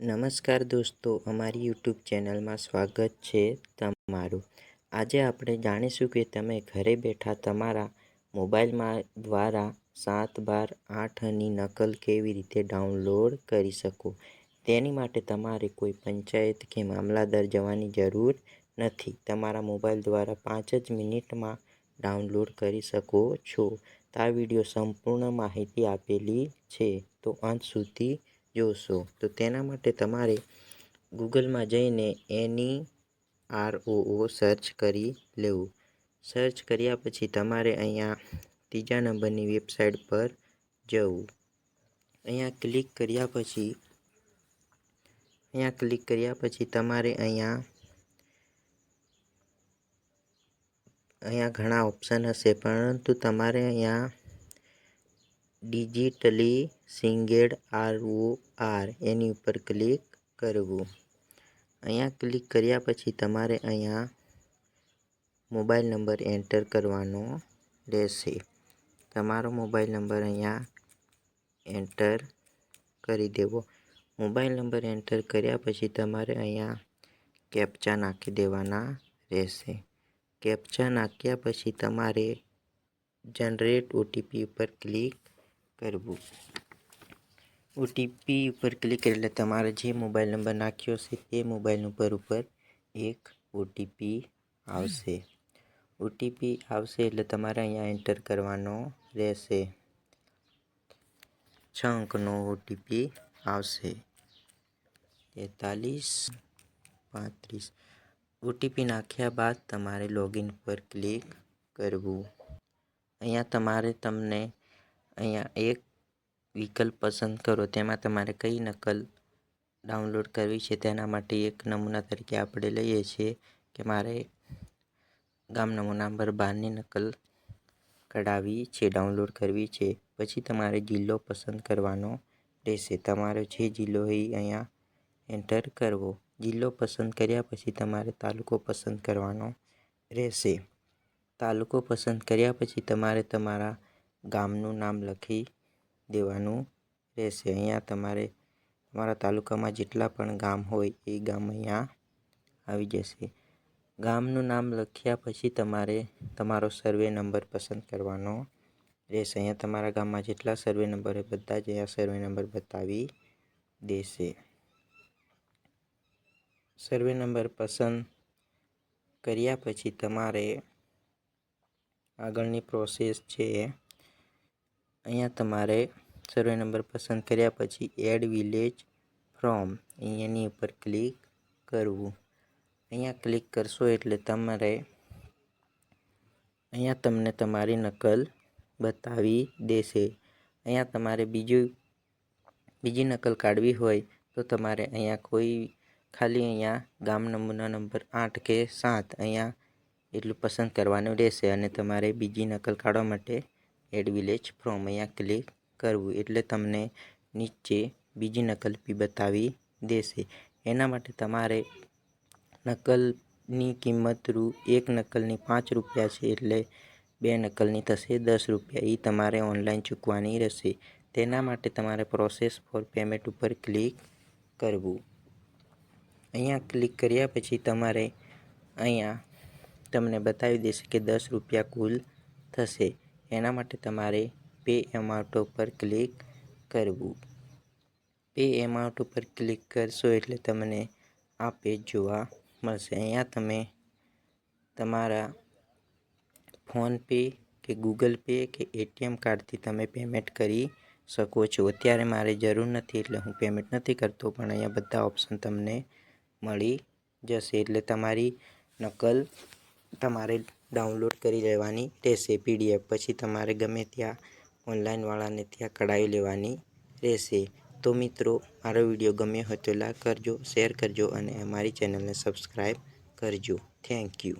નમસ્કાર દોસ્તો, અમારી યુટ્યુબ ચેનલમાં સ્વાગત છે તમારું. આજે આપણે જાણીશું કે તમે ઘરે બેઠા તમારા મોબાઈલમાં દ્વારા સાત બાર આઠની નકલ કેવી રીતે ડાઉનલોડ કરી શકો? તેની માટે તમારે કોઈ પંચાયત કે મામલાદાર જવાની જરૂર નથી. તમારા મોબાઈલ દ્વારા પાંચ જ મિનિટમાં ડાઉનલોડ કરી શકો છો. આ વીડિયો સંપૂર્ણ માહિતી આપેલી છે. તો અંત સુધી જોશો. તો તેના માટે તમારે ગૂગલમાં જઈને એની આર ઓ સર્ચ કરી લેવું. સર્ચ કર્યા પછી તમારે અહીંયા ત્રીજા નંબરની વેબસાઇટ પર જવું. અહીંયા ક્લિક કર્યા પછી, અહીંયા ક્લિક કર્યા પછી તમારે અહીંયા અહીંયા ઘણા ઓપ્શન હશે, પરંતુ તમારે અહીંયા digitally signed R O R એની ઉપર ક્લિક કરવું. અહીંયા ક્લિક કર્યા પછી તમારે અહીંયા મોબાઈલ નંબર એન્ટર કરવાનો રહેશે. તમારો મોબાઈલ નંબર અહીંયા એન્ટર કરી દેવો. મોબાઈલ નંબર એન્ટર કર્યા પછી તમારે અહીંયા કેપ્ચા નાખી દેવાના રહેશે. કેપ્ચા નાખ્યા પછી તમારે જનરેટ ઓટીપી ઉપર ક્લિક કરવું. ઓટીપી ઉપર ક્લિક એટલે તમારે જે મોબાઈલ નંબર નાખ્યો છે તે મોબાઈલ નંબર ઉપર એક ઓટીપી આવશે. ઓટીપી આવશે એટલે તમારે અહીંયા એન્ટર કરવાનો રહેશે. છ અંકનો ઓટીપી આવશે. તેતાલીસ, પાંત્રીસ. ઓટીપી નાખ્યા બાદ તમારે લોગિન પર ક્લિક કરવું. અહીંયા તમારે તમને અહીંયા એક વિકલ્પ પસંદ કરો, તેમાં તમારે કઈ નકલ ડાઉનલોડ કરવી છે તેના માટે એક નમૂના તરીકે આપણે લઈએ છીએ કે મારે ગામ નમૂના નંબર બારની નકલ કઢાવી છે, ડાઉનલોડ કરવી છે. પછી તમારે જિલ્લો પસંદ કરવાનો રહેશે. તમારો જે જિલ્લો હોય અહીંયા એન્ટર કરવો. જિલ્લો પસંદ કર્યા પછી તમારે તાલુકો પસંદ કરવાનો રહેશે. તાલુકો પસંદ કર્યા પછી તમારે તમારા ગામનું નામ લખી દેવાનું રહેશે. અહીંયા તમારે, તમારા તાલુકામાં જેટલા પણ ગામ હોય એ ગામ અહીંયા આવી જશે. ગામનું નામ લખ્યા પછી તમારે તમારો સર્વે નંબર પસંદ કરવાનો રહેશે. અહીંયા તમારા ગામમાં જેટલા સર્વે નંબર હોય બધા જ અહીંયા સર્વે નંબર બતાવી દેશે. સર્વે નંબર પસંદ કર્યા પછી તમારે આગળની પ્રોસેસ છે અહીંયા તમારે સર્વે નંબર પસંદ કર્યા પછી એડ વિલેજ ફ્રોમ અહીંયાની ઉપર ક્લિક કરવું. અહીંયા ક્લિક કરશો એટલે તમારે અહીંયા તમને તમારી નકલ બતાવી દેશે. અહીંયા તમારે બીજું, બીજી નકલ કાઢવી હોય તો તમારે અહીંયા કોઈ, ખાલી અહીંયા ગામ નંબરનો નંબર આઠ કે સાત અહીંયા એટલું પસંદ કરવાનું રહેશે અને તમારે બીજી નકલ કાઢવા માટે એડ વિલેજ ફ્રોમ અહીંયા ક્લિક કરવું એટલે તમને નીચે બીજી નકલ બી બતાવી દેશે. એના માટે તમારે નકલની કિંમત રૂ એક નકલની પાંચ રૂપિયા છે એટલે બે નકલની થશે દસ રૂપિયા. એ તમારે ઓનલાઈન ચૂકવાની રહેશે. તેના માટે તમારે પ્રોસેસ ફોર પેમેન્ટ ઉપર ક્લિક કરવું. અહીંયા ક્લિક કર્યા પછી તમારે અહીંયા તમને બતાવી દેશે કે દસ રૂપિયા કુલ થશે. એના માટે તમારે પે એમાઉન્ટ ઉપર ક્લિક કરવું. પે એમાઉન્ટ ઉપર ક્લિક કરશો એટલે તમને આ પેજ જોવા મળશે. અહીંયા તમે તમારા ફોનપે કે ગૂગલ પે કે એટીએમ કાર્ડથી તમે પેમેન્ટ કરી શકો છો. અત્યારે મારે જરૂર નથી એટલે હું પેમેન્ટ નથી કરતો, પણ અહીંયા બધા ઓપ્શન તમને મળી જશે. એટલે તમારી નકલ તમારે ડાઉનલોડ કરી લેવાની રહેશે. પીડીએફ પછી તમારે ગમે ત્યાં ઓનલાઈનવાળાને ત્યાં કઢાવી લેવાની રહેશે. તો મિત્રો, મારો વીડિયો ગમ્યો હોય તો લાઈક કરજો, શેર કરજો અને અમારી ચેનલને સબસ્ક્રાઈબ કરજો. Thank you.